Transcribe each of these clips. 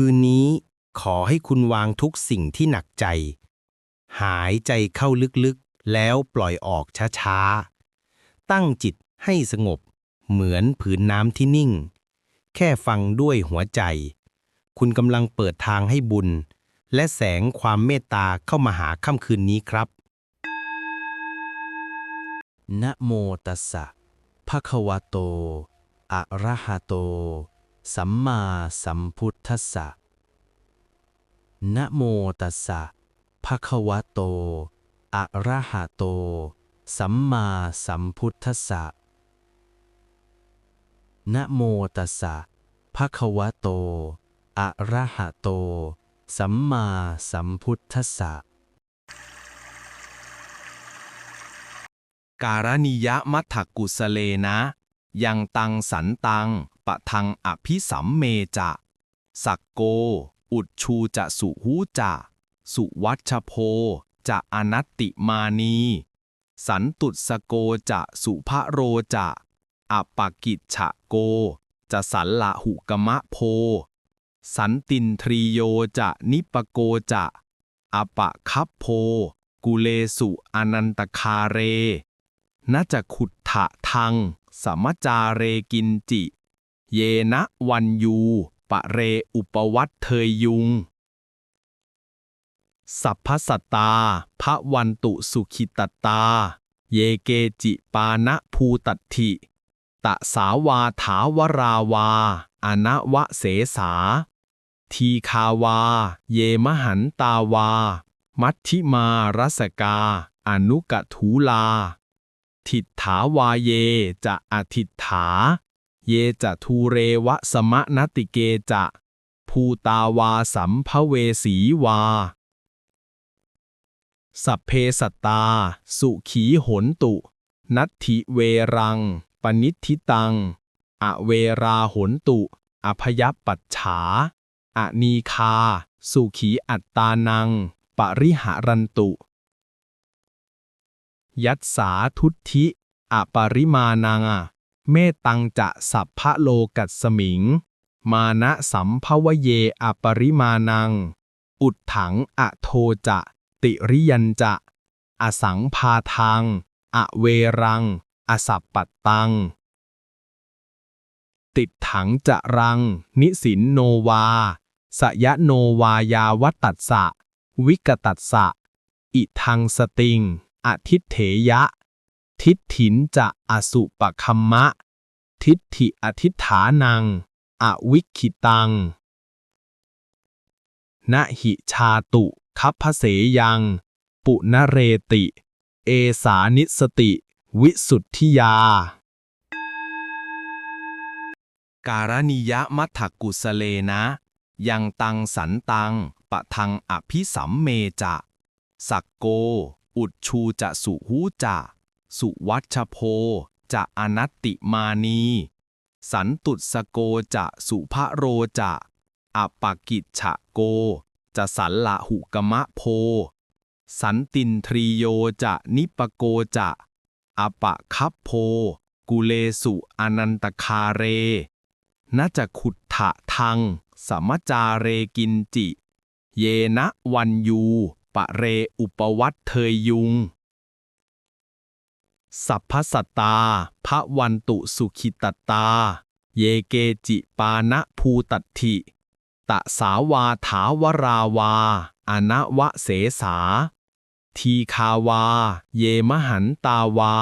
คืนนี้ขอให้คุณวางทุกสิ่งที่หนักใจ หายใจเข้าลึกๆ แล้วปล่อยออกช้าๆ ตั้งจิตให้สงบ เหมือนผืนน้ำที่นิ่ง แค่ฟังด้วยหัวใจ คุณกำลังเปิดทางให้บุญ และแสงความเมตตาเข้ามาหาค่ำคืนนี้ครับนะโมตัสสะภะคะวะโต อะระหะโต สัมมาสัมพุทธัสสะ นะโมตัสสะ ภะคะวะโต อะระหะโต สัมมาสัมพุทธัสสะ นะโมตัสสะ ภะคะวะโต อะระหะโต สัมมาสัมพุทธัสสะ การณิยมัทธกุสเลนะ ยังตังสันตัง ปะทังอภิสัมเมจะสักโก อุดชูจะสุหูจะสุวัชโพจะอนัตติมานี สันตุสโกจะสุภโรจะอปกิจฉะโก จะสันละหุกมะโพ สันตินทรีโยจะนิปโกจะอปะคัพโพ กุเลสุอนันตคาเรนาจะขุดถะทังสมจาเรกินจิ เยนะวันยู ปะเรอุปวัตเทยยุง สัพพสัตตา พระวันตุสุขิตตา เยเกจิปานะภูตัตถิ ตะสาวาถาวราวา อนวะเสสา ทีคาวา เยมหันตาวา มัทธิมารสกา อนุกถูลา ทิฏฐาวาเยจะอทิฐา เยจะทูเรวะสมะนติเกจะ ภูตาวาสัมภเวสีวา สัพเพสัตตา สุขีหนตุ นัตถิเวรัง ปนิธิตัง อเวราหนตุอภยปัจฉา อนีคา สุขีอัตตานัง ปริหารันตุ ยัตสาทุทธิอปริมาณัง เมตังจะสัพพะโลกัสสมิง มานะสัมภวเยอปริมาณัง อุดถังอโทจะ ติริยันจะ อสังพาทัง อเวรัง อสัปปัตตัง ติดถังจะรัง นิสินโนวา สยะโนวายาวตัสสะ วิกตัสสะ อิทังสติง อทิเถยะ ทิฏฐินจะอสุปคัมมะ ทิฏฐิอธิฐานัง อวิคิตังนะหิชาตุคัพพเสยัง ปุณเรติ เอสานิสติ วิสุทธิยา การณิยะมัทธกุสเลนะ ยังตังสันตัง ปะทังอภิสัมเมจะ สักโก อุดชูจะสุหูจะ สุวัชโพ จะอนัตติมานี สันตุสโกจะสุภโรจะอปกิจฉะโก จะสันละหุกมะโพ สันตินทรีโยจะนิปโกจะอปะคัพโพ กุเลสุอนันตคาเรนจะขุดถะทัง สมจาเรกินจิ เยนะวันยู ปะเรอุปวัตเทยยุง สัพพสัตตา พระวันตุสุขิตตา เยเกจิปานะภูตัตถิตะสาวาถาวราวา อนวะเสสา ทีคาวา เยมหันตาวา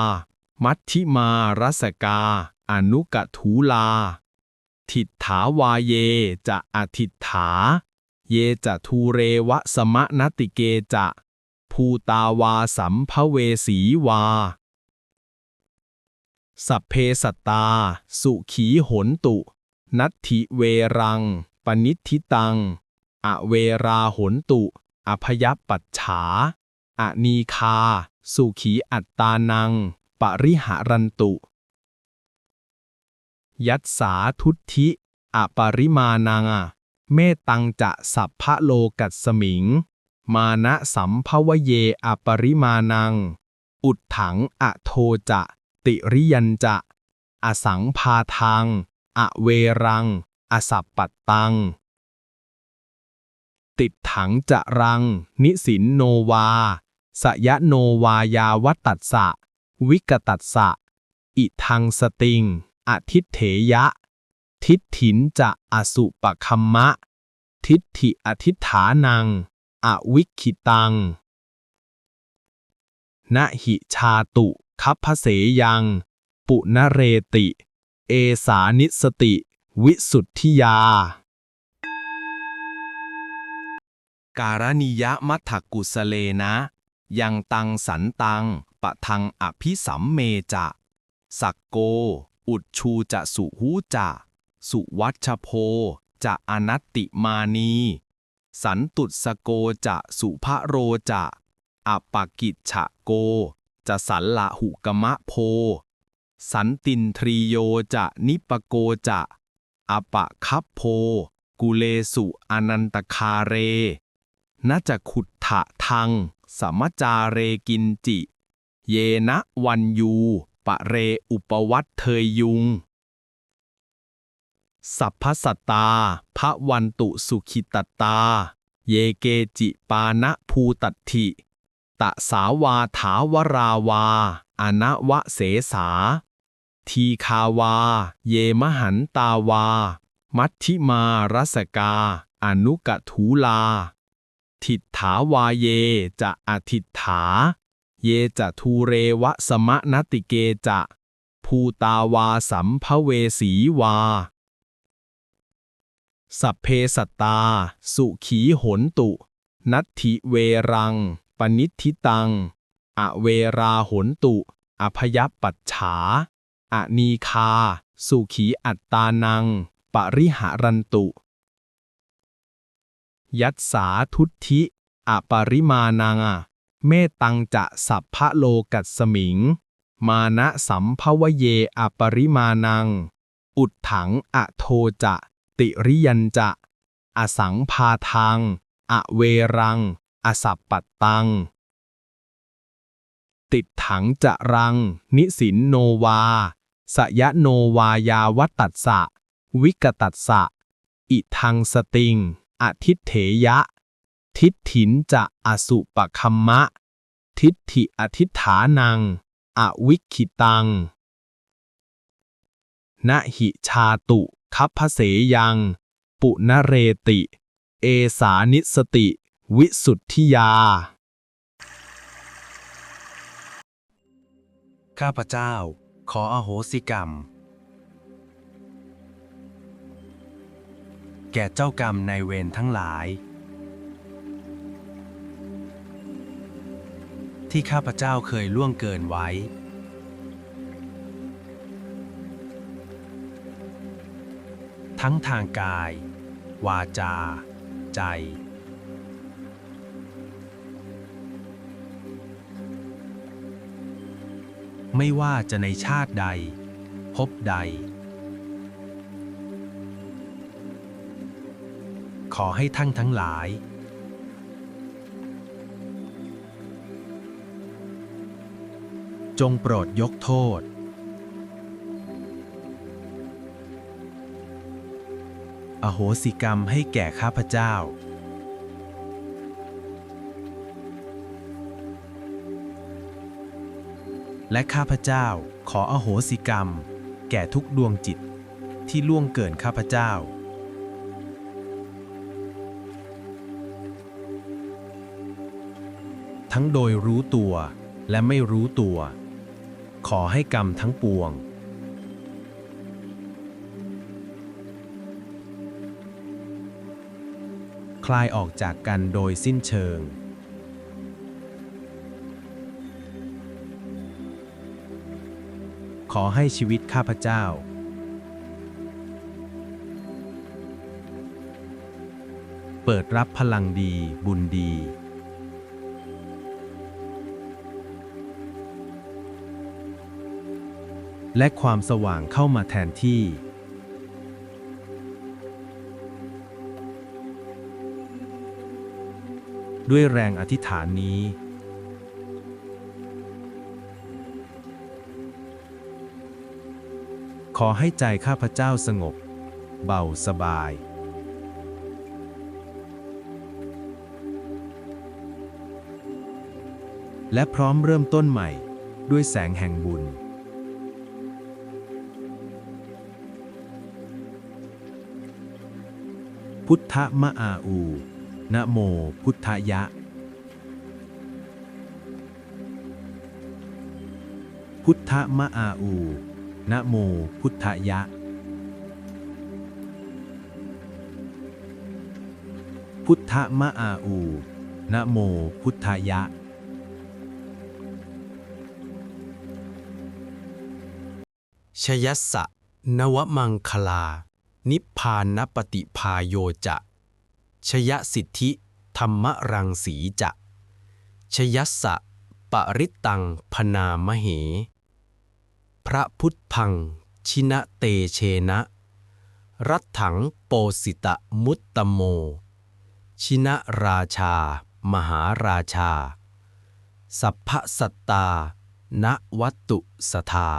มัทธิมารสกา อนุกถูลา ทิฏฐาวาเยจะอทิฏฐา เยจะทูเรวะสมะนติเกจะ ภูตาวาสัมภเวสีวา สัพเพสัตตา สุขีหนตุ นัตถิเวรัง ปนิธิตัง อเวราหนตุอภยปัจฉา อนีคา สุขีอัตตานัง ปริหารันตุ ยัตสาทุทธิอปริมาณัง เมตังจะสัพพะโลกัสสมิง มานะสัมภวเยอปริมาณัง อุดถังอโทจะ ติริยันจะ อสังพาทัง อเวรัง อสัปปัตตัง ติดถังจะรัง นิสินโนวา สยโนวายาวัตตัสสะ วิกตัสสะ อิทังสติง อทิเถยะ ทิฏฐินจะอสุปคัมมะ ทิฏฐิอธิฐานัง อวิคิตังนะหิชาตุ คัพพเสยัง ปุณเรติ เอสานิสติ วิสุทธิยา การณิยมัทธกุสเลนะ ยังตังสันตัง ปะทังอภิสัมเมจะ สักโก อุดชูจะสุหูจะ สุวัชโพ จะอนัตติมานี สันตุสโกจะสุภโรจะอปกิจฉะโก จะสันละหุกมะโพ สันตินทรีโยจะนิปโกจะอปะคัพโพ กุเลสุอนันตคาเรนะจะขุดถะทัง สมจาเรกินจิ เยนะวันยู ปะเรอุปวัตเทยยุง สัพพสตตาพระวันตุสุขิตตา เยเกจิปานะภูตัตถิ ตะสาวาถาวราวา อนวะเสสา ทีคาวา เยมหันตาวา มัทธิมารสกา อนุกถูลา ทิฏฐาวาเยจะอทิฏฐา เยจะทูเรวะสมะนติเกจะ ภูตาวาสัมภเวสีวา สัพเพสัตตา สุขีหนตุ นัตถิเวรัง ปนิธิตัง อเวราหนตุอภยปัจฉา อนีคา สุขีอัตตานัง ปริหารันตุ ยัตสาทุตธิอปริมานัง เมตังจะสัพพะโลกัสมิง มานะสัมภวเยอปริมานัง อุดถังอโทจะ ติริยันจะ อสังพาทังอเวรัง อสัปปัตตัง ติดถังจะรัง นิสินโนวา สยโนวายาวัตตัสสะ วิกตัสสะ อิทังสติง อทิเถยะ ทิฏฐินจะอสุปคัมมะ ทิฏฐิอธิฐานัง อวิคิตังนะหิชาตุคัพพเสยัง ปุณเรติ เอสานิสติ วิสุทธิยา ข้าพเจ้า ขออโหสิกรรม แก่เจ้ากรรมในเวรทั้งหลาย ที่ข้าพเจ้าเคยล่วงเกินไว้ ทั้งทางกาย วาจา ใจ ไม่ว่าจะในชาติใด พบใด ขอให้ท่านทั้งหลาย จงโปรดยกโทษ อโหสิกรรมให้แก่ข้าพเจ้า และข้าพเจ้าขออโหสิกรรม แก่ทุกดวงจิต ที่ล่วงเกินข้าพเจ้า ทั้งโดยรู้ตัวและไม่รู้ตัว ขอให้กรรมทั้งปวง คลายออกจากกันโดยสิ้นเชิง ขอให้ชีวิตข้าพเจ้า เปิดรับพลังดี บุญดี และความสว่างเข้ามาแทนที่ ด้วยแรงอธิษฐานนี้ ขอให้ใจข้าพเจ้าสงบ เบาสบาย และพร้อมเริ่มต้นใหม่ด้วยแสงแห่งบุญ พุทธมะอาอู นะโมพุทธยะ พุทธมะอาอู นะโมพุทธยะ พุทธมะอาอู นะโมพุทธยะชยัสสะ นวมังคลา นิพพานปฏิพาโยจะชยสิทธิ ธรรมรังสีจะชยัสสะ ปริตตังพนามเห พระพุทธัง ชินะเตเชนะ รัตถังโปสิตะมุตตโม ชินะราชา มหาราชา สัพพสัตตา ณวัตตุสทา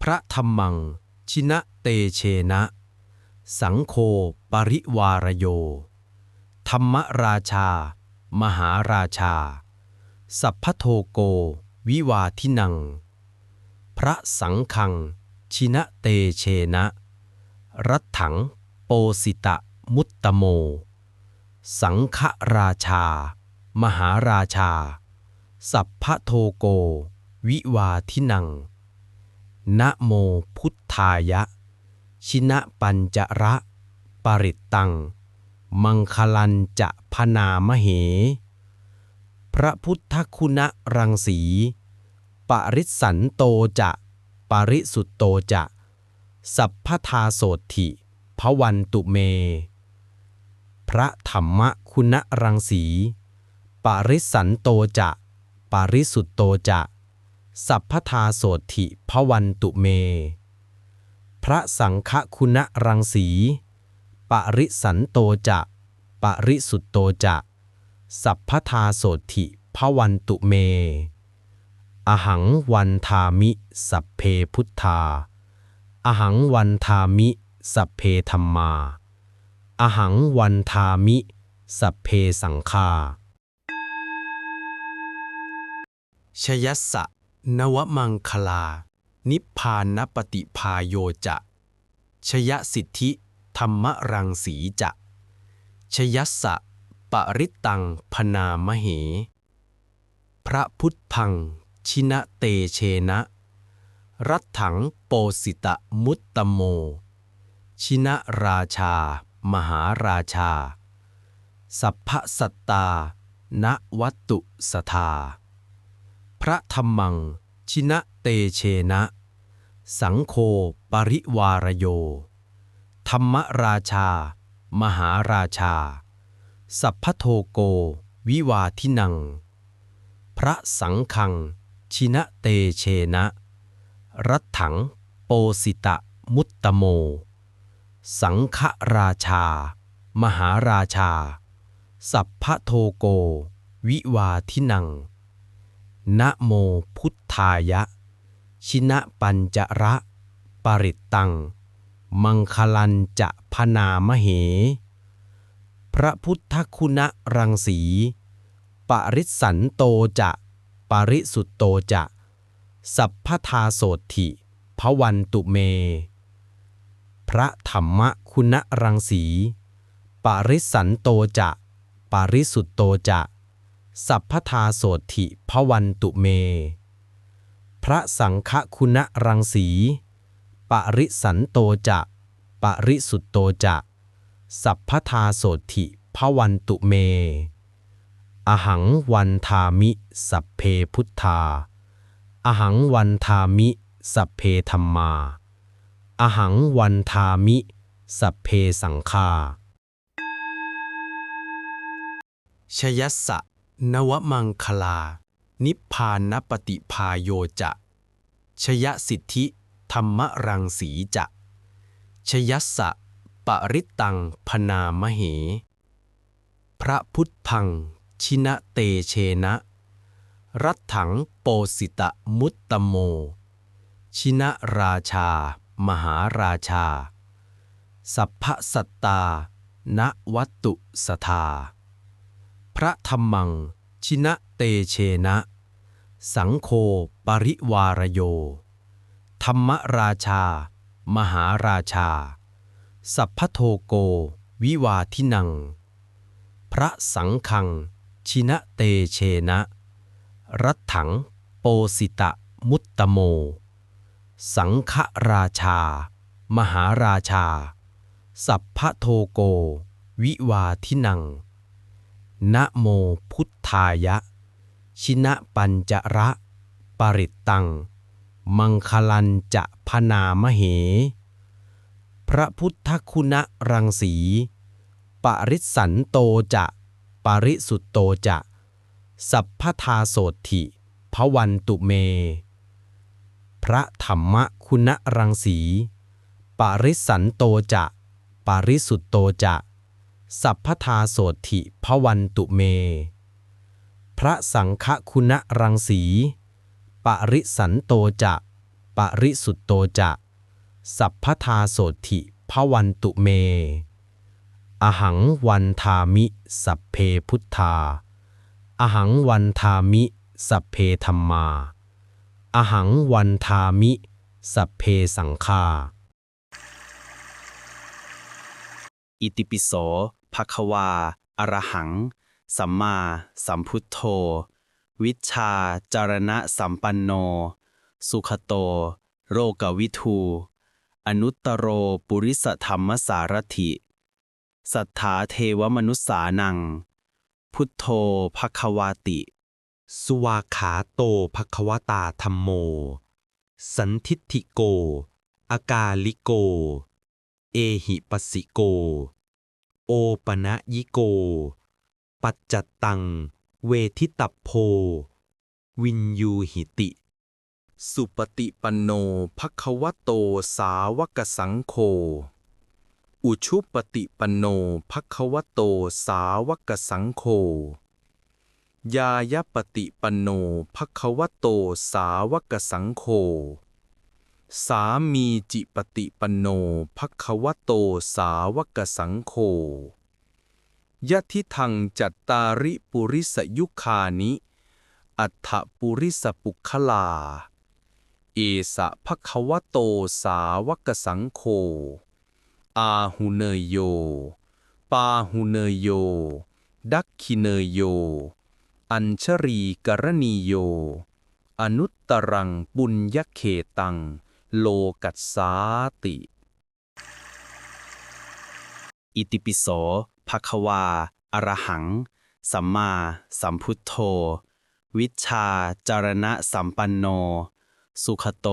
พระธรรมัง ชินะเตเชนะ สังโฆปริวารโย ธรรมราชา มหาราชา สัพพโทโก วิวาทินัง พระสังฆัง ชินะเตเชนะ รัตถัง โปสิตะมุตตโม สังฆราชา มหาราชา สัพพโทโก วิวาทินัง นะโมพุทธายะ ชินะปัญจระ ปริตตัง มังคลันจะพนามเห พระพุทธคุณรังสี ปริสันโตจะ ปริสุตโตจะ สัพพทาโสถิพวันตุเม พระธรรมคุณรังสี ปริสันโตจะ ปริสุตโตจะ สัพพทาโสถิพวันตุเม พระสังฆคุณรังสี ปริสันโตจะ ปริสุตโตจะ สัพพทาโสถิพวันตุเม อหังวันทามิ สัพเพพุทธา อหังวันทามิ สัพเพธรรมา อหังวันทามิ สัพเพสังฆาชยัสสะ นวมังคลา นิพพานปฏิพายโยจะชยสิทธิ ธรรมรังสีจะชยัสสะ ปริตตังพนามเห พระพุทธัง ชินะเตเชนะ รัตถังโปสิตะมุตตโม ชินะราชา มหาราชา สัพพสัตตา ณวัตตุสทาพระธรรมัง ชินะเตเชนะ สังโฆปริวารโย ธรรมราชา มหาราชา สัพพโทโก วิวาทินัง พระสังฆัง ชินะเตเชนะ รัตถัง โปสิตะ มุตตโม สังฆราชา มหาราชา สัพพโทโก วิวาทินัง นะโมพุทธายะ ชินะปัญจระ ปริตตัง มังคลันจะพนามเห พระพุทธคุณรังสี ปริสันโตจะ ปริสุตโตจะ สัพพทาโสถิพวันตุเม พระธรรมคุณรังสี ปริสันโตจะ ปริสุตโตจะ สัพพทาโสถิพวันตุเม พระสังฆคุณรังสี ปริสันโตจะปริสุตโตจะ สัพพทาโสถิพวันตุเม อหังวันทามิ สัพเพพุทธา อหังวันทามิ สัพเพธรรมา อหังวันทามิ สัพเพสังฆาชยัสสะ นวมังคลา นิพพานปฏิพาโยจะชยสิทธิธรรมรังสีจะชยัสสะ ปริตตังพนามเห พระพุทธัง ชินะเตเชนะ รัตถังโปสิตะมุตตโม ชินะราชา มหาราชา สัพพสัตตา ณวัตตุสทาพระธรรมัง ชินะเตเชนะ สังโฆปริวารโย ธรรมราชา มหาราชา สัพพโทโก วิวาทินังพระสังฆัง ชินะเตเชนะ รัตถัง โปสิตะมุตตโม สังฆราชา มหาราชา สัพพโทโก วิวาทินัง นะโมพุทธายะ ชินะปัญจระ ปริตตัง มังคลันจะพนามเห พระพุทธคุณรังสี ปริสันโตจะ ปริสุตโตจะ สัพพทาโสถิพวันตุเม พระธรรมคุณรังสี ปริสันโตจะ ปริสุตโตจะ สัพพทาโสถิพวันตุเม พระสังฆคุณรังสี ปริสันโตจะ ปริสุตโตจะ สัพพทาโสถิพวันตุเม อหังวันทามิ สัพเพพุทธา อหังวันทามิ สัพเพธรรมา อหังวันทามิ สัพเพสังฆาอิติปิโสภควา อรหัง สัมมาสัมพุทโธ วิชชาจารณะสัมปันโน สุขโต โรกวิทู อนุตตโรปุริสธรรมสารถิ สัทธาเทวมนุษสานัง พุทโธภควาติสวาขาโตภควตาธรรมโม สันทิฏฐิโก อากาลิโก เอหิปสิโก โอปะนะยิโก ปัจจตตัง เวทิตัพโพ วินยูหิติ สุปฏิปันโนภควโตสาวกสังโฆ อุชุปฏิปันโนภควโตสาวกสังโฆยายปฏิปันโนภควโตสาวกสังโฆสามีจิปฏิปันโนภควโตสาวกสังโฆยะทิทังจัตตาริปุริสยุคานิ อัฏฐปุริสปุคลา เอสะภควโตสาวกสังโฆ อาหุเนยโย ปาหุเนยโย ดักขิเนยโย อัญชรีกรณีโย อนุตตรังปุญญเขตัง โลกัสสาติ อิติปิโสภควา อรหัง สัมมาสัมพุทโธ วิชชาจารณะสัมปันโน สุขโต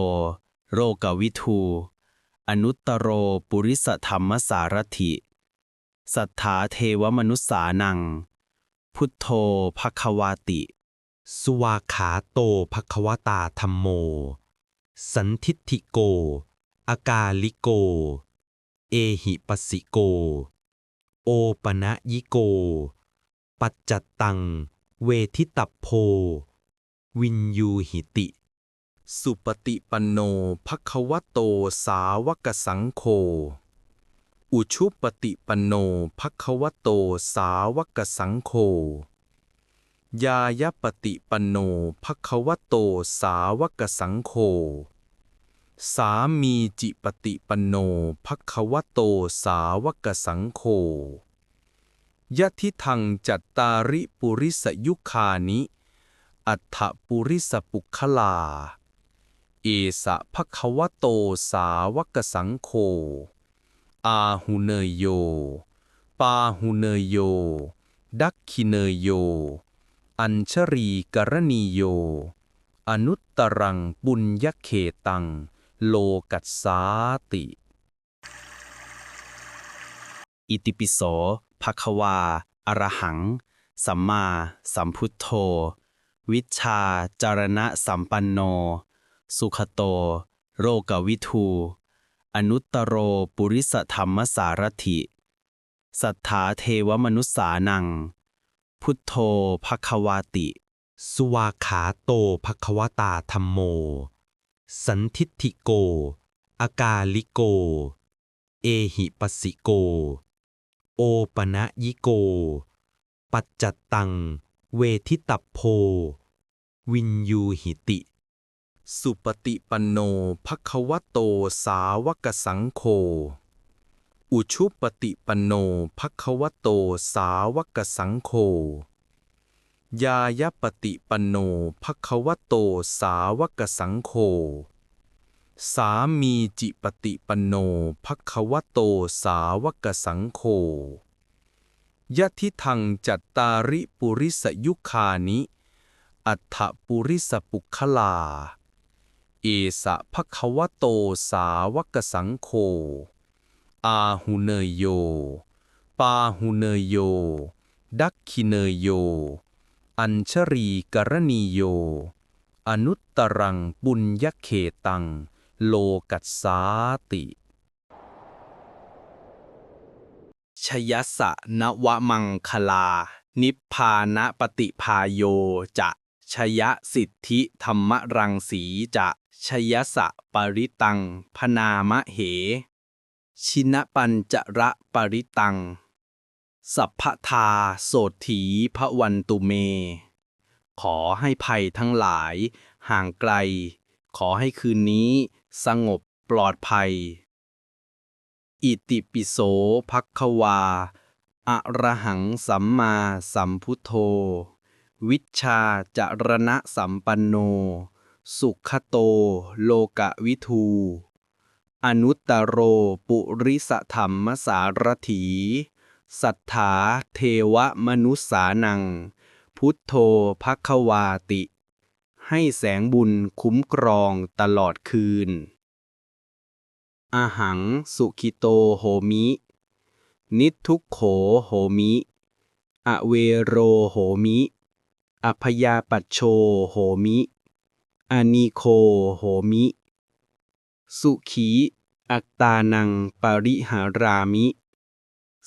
โรกวิทู อนุตตโรปุริสธรรมสารถิ สัทธาเทวมนุษสานัง พุทโธภควาติสวาขาโตภควตาธรรมโม สันทิฏฐิโก อากาลิโก เอหิปสิโก โอปะนะยิโก ปัจจตตัง เวทิตัพโพ วินยูหิติ สุปฏิปันโนภควโตสาวกสังโฆ อุชุปฏิปันโนภควโตสาวกสังโฆ ยายปฏิปันโนภควโตสาวกสังโฆ สามีจิปฏิปันโนภควโตสาวกสังโฆยะทิทังจัตตาริปุริสยุคานิ อัฏฐปุริสปุคลา เอสะภควโตสาวกสังโฆอาหุเนยโย ปาหุเนยโย ดักขิเนยโย อัญชรีกรณีโย อนุตตรังปุญญเขตัง โลกัสสาติ อิติปิโสภควา อรหัง สัมมาสัมพุทโธ วิชชาจารณะสัมปันโน สุขโต โรกวิทู อนุตตโรปุริสธรรมสารถิ สัทธาเทวมนุษสานัง พุทโธภควาติ สุวาขาโตภควตาธรรมโม สันทิฏฐิโก อากาลิโก เอหิปสิโก โอปะนะยิโก ปัจจตตัง เวทิตัพโพ วินยูหิติ สุปฏิปันโนภควโตสาวกสังโฆ อุชุปฏิปันโนภควโตสาวกสังโฆ ยายปฏิปันโนภควโตสาวกสังโฆ สามีจิปฏิปันโนภควโตสาวกสังโฆยะทิทังจัตตาริปุริสยุคานิ อัฏฐปุริสปุคลา เอสะภควโตสาวกสังโฆอาหุเนยโย ปาหุเนยโย ดักขิเนยโย อัญชรีกรณีโย อนุตตรังปุญญเขตัง โลกัสสาติ ชยสะนวมังคลา นิพพานปฏิพาโยจะชยสิทธิธรรมรังสีจะ ชยสะปริตัง พนามะเห ชินปัญจระปริตัง สัพพทาโสถีพระวันตุเม ขอให้ภัยทั้งหลาย ห่างไกล ขอให้คืนนี้ สงบปลอดภัย อิติปิโสภักควาอะระหังสัมมาสัมพุทโธ วิชาจรณะสัมปันโน สุขโต โลกะวิทู อนุตตโรปุริสธรรมสารถี สัทธาเทวมนุษสานัง พุทโธภัควาติ ให้แสงบุญคุ้มครองตลอดคืนอาหังสุขิโตโหมิ นิททุกโขโหมิ อเวโรโหมิอพยาปัชโชโหมิ อานิโคโหมิ สุขี อัตตานังปริหารามิ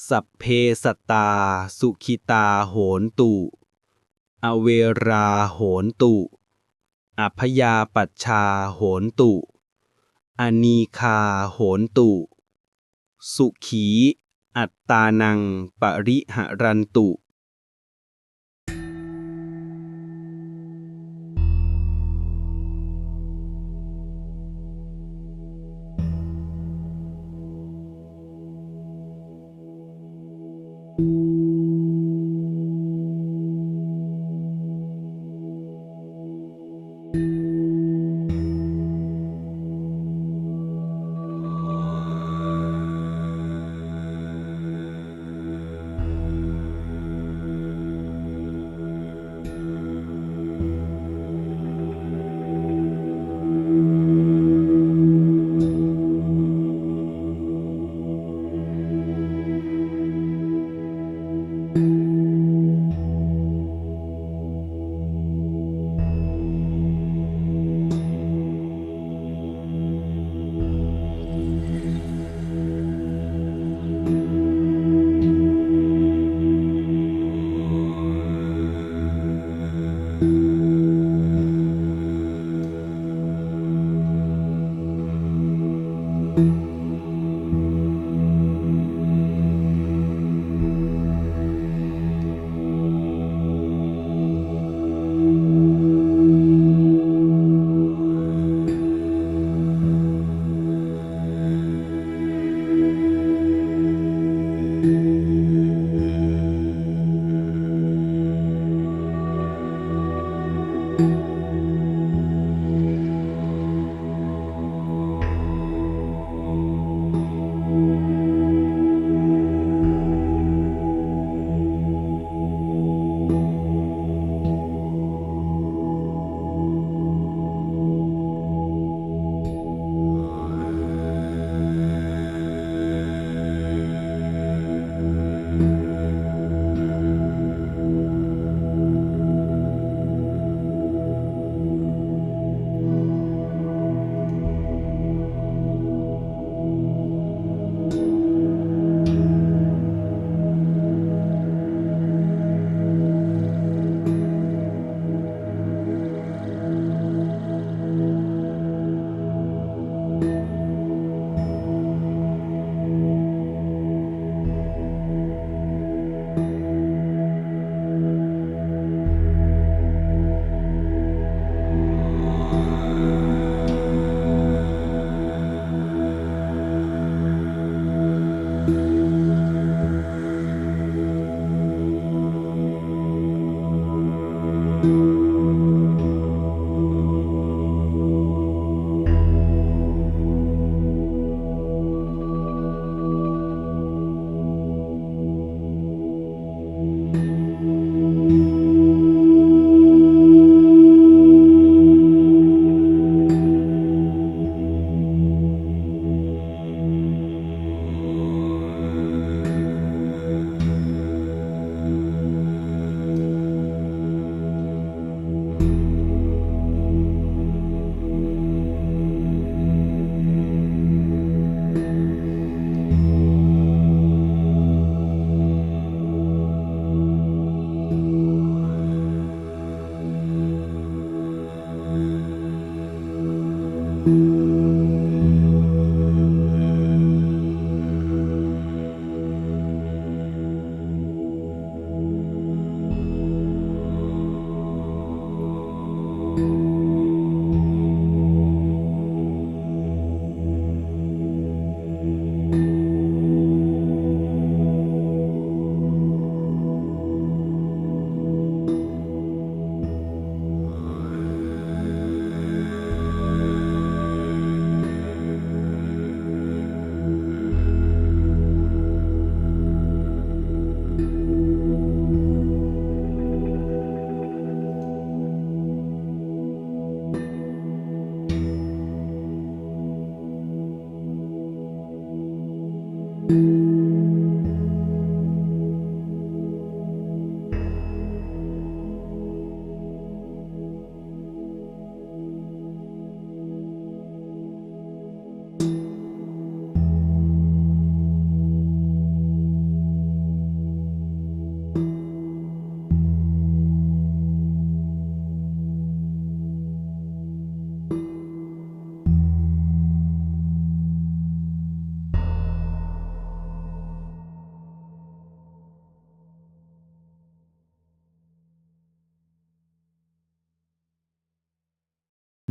สัพเพสตา สุขิตาโหนตุ อเวราโหนตุอพยาปัชชาโหนตุ อนีคาโหนตุ สุขี อัตตานังปริหารันตุ อ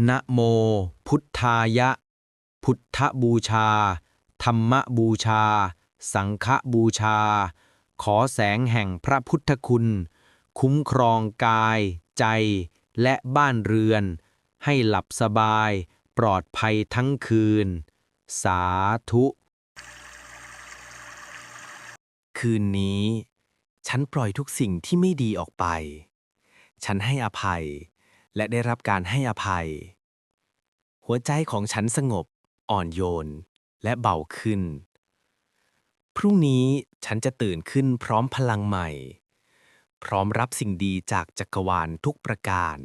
นะโม พุทธายะ พุทธบูชา ธรรมบูชา สังฆบูชา ขอแสงแห่งพระพุทธคุณ คุ้มครองกาย ใจ และบ้านเรือน ให้หลับสบาย ปลอดภัยทั้งคืน สาธุ คืนนี้ ฉันปล่อยทุกสิ่งที่ไม่ดีออกไป ฉันให้อภัย และได้รับการให้อภัย หัวใจของฉันสงบ อ่อนโยน และเบาขึ้น พรุ่งนี้ฉันจะตื่นขึ้นพร้อมพลังใหม่ พร้อมรับสิ่งดีจากจักรวาลทุกประการ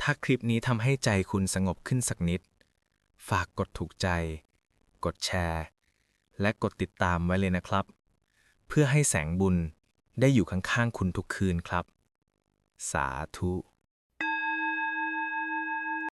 ถ้าคลิปนี้ทำให้ใจคุณสงบขึ้นสักนิด ฝากกดถูกใจ กดแชร์ และกดติดตามไว้เลยนะครับ เพื่อให้แสงบุญได้อยู่ข้างๆคุณทุกคืนครับ สาธุ